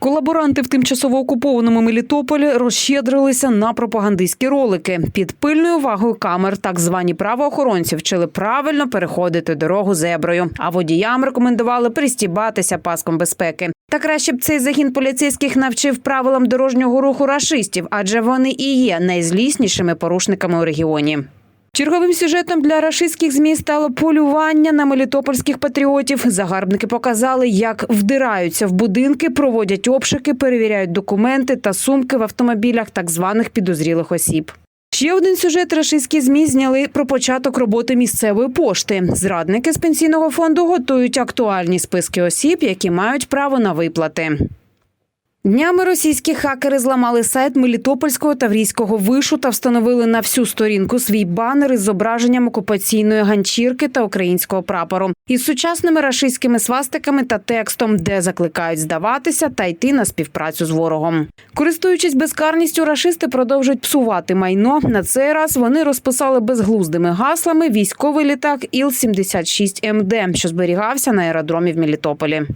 Колаборанти в тимчасово окупованому Мелітополі розщедрилися на пропагандистські ролики. Під пильною увагою камер так звані правоохоронці вчили правильно переходити дорогу зеброю, а водіям рекомендували пристібатися паском безпеки. Та краще б цей загін поліцейських навчив правилам дорожнього руху рашистів, адже вони і є найзліснішими порушниками у регіоні. Черговим сюжетом для рашистських змі стало полювання на мелітопольських патріотів. Загарбники показали, як вдираються в будинки, проводять обшуки, перевіряють документи та сумки в автомобілях так званих підозрілих осіб. Ще один сюжет рашистські змі зняли про початок роботи місцевої пошти. Зрадники з пенсійного фонду готують актуальні списки осіб, які мають право на виплати. Днями російські хакери зламали сайт Мелітопольського таврійського вишу та встановили на всю сторінку свій банер із зображенням окупаційної ганчірки та українського прапору із сучасними рашистськими свастиками та текстом, де закликають здаватися та йти на співпрацю з ворогом. Користуючись безкарністю, рашисти продовжують псувати майно. На цей раз вони розписали безглуздими гаслами військовий літак Іл-76МД, що зберігався на аеродромі в Мелітополі.